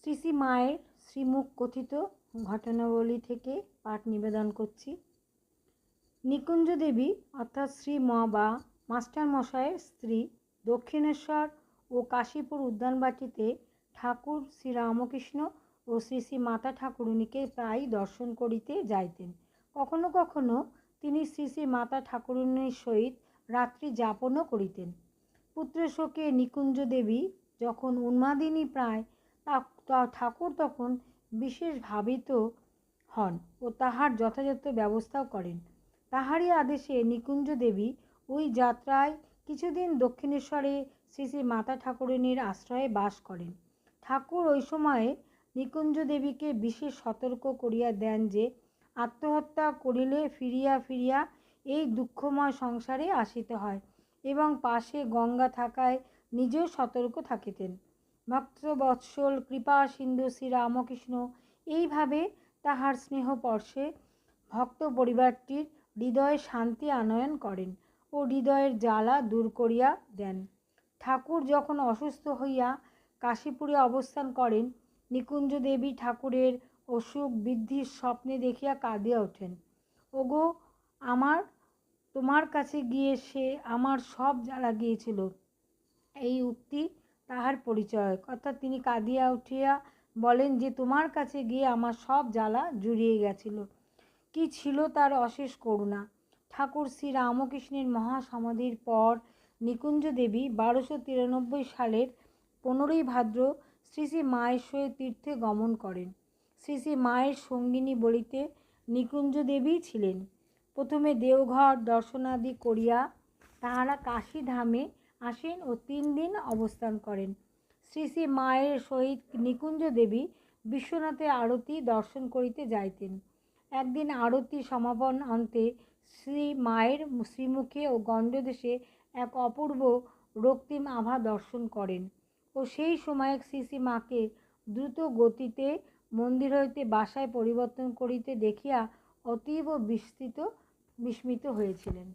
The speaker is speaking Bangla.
শ্রী শ্রী মায়ের শ্রীমুখ কথিত ঘটনাবলী থেকে পাঠ নিবেদন করছি। নিকুঞ্জ দেবী, অর্থাৎ শ্রী মা বা মাস্টার মশাইয়ের স্ত্রী দক্ষিণেশ্বর ও কাশীপুর উদ্যানবাটিতে ঠাকুর শ্রী রামকৃষ্ণ ও শ্রী শ্রী মাতা ঠাকুরুনিকে প্রায় দর্শন করিতে যাইতেন। কখনো কখনো তিনি শ্রী শ্রী মাতা ঠাকুরুনির সহিত রাত্রি যাপনও করিতেন। পুত্রশোকে নিকুঞ্জ দেবী যখন উন্মাদিনী প্রায় ঠাকুর তখন বিশেষ ভাবিত হন ও তাহার যথাযথ ব্যবস্থাও করেন। তাহারই আদেশে নিকুঞ্জ দেবী ওই যাত্রায় কিছুদিন দক্ষিণেশ্বরে শ্রী শ্রী মাতা ঠাকুরানীর আশ্রয়ে বাস করেন। ঠাকুর ওই সময়ে নিকুঞ্জ দেবীকে বিশেষ সতর্ক করিয়া দেন যে, আত্মহত্যা করিলে ফিরিয়া ফিরিয়া এই দুঃখময় সংসারে আসিতে হয় এবং পাশে গঙ্গা থাকায় নিজেও সতর্ক থাকিতেন। ভক্তবৎসল কৃপা, সিন্ধু, শ্রী রামকৃষ্ণ, এইভাবে তাহার স্নেহ পর্শে ভক্ত পরিবারটির হৃদয়ে শান্তি আনয়ন করেন ও হৃদয়ের জ্বালা দূর করিয়া দেন। ঠাকুর যখন অসুস্থ হইয়া কাশীপুরে অবস্থান করেন, নিকুঞ্জ দেবী ঠাকুরের অসুখ বৃদ্ধির স্বপ্নে দেখিয়া কাঁদিয়া ওঠেন, ওগো, আমার, তোমার কাছে গিয়ে সে আমার সব জ্বালা গিয়েছিল এই উক্তি তাহার পরিচয়। অর্থাৎ তিনি কাঁদিয়া উঠিয়া বলেন যে, তোমার কাছে গিয়ে আমার সব জ্বালা জুড়িয়ে গেছিল। কি ছিল তার অশেষ করুণা। ঠাকুর শ্রী রামকৃষ্ণের মহাসমাধির পর নিকুঞ্জ দেবী বারোশো তিরানব্বই সালের পনেরোই ভাদ্র শ্রী শ্রী মায়ের সহিত তীর্থে গমন করেন। শ্রী শ্রী মায়ের সঙ্গিনী বলিতে নিকুঞ্জ দেবী ছিলেন। প্রথমে দেওঘর দর্শনাদি করিয়া তাহারা কাশী ধামে আসেন ও তিন দিন অবস্থান করেন। শ্রী শ্রী মায়ের সহিত নিকুঞ্জ দেবী বিশ্বনাথে আরতি দর্শন করিতে যাইতেন। একদিন আরতি সমাপন অন্তে শ্রী মায়ের শ্রীমুখে ও গণ্ডদেশে এক অপূর্ব রক্তিম আভা দর্শন করেন ও সেই সময়ে শ্রী শ্রী মাকে দ্রুত গতিতে মন্দির হইতে বাসায় পরিবর্তন করিতে দেখিয়া অতীব বিস্তৃত, বিস্মিত হয়েছিলেন।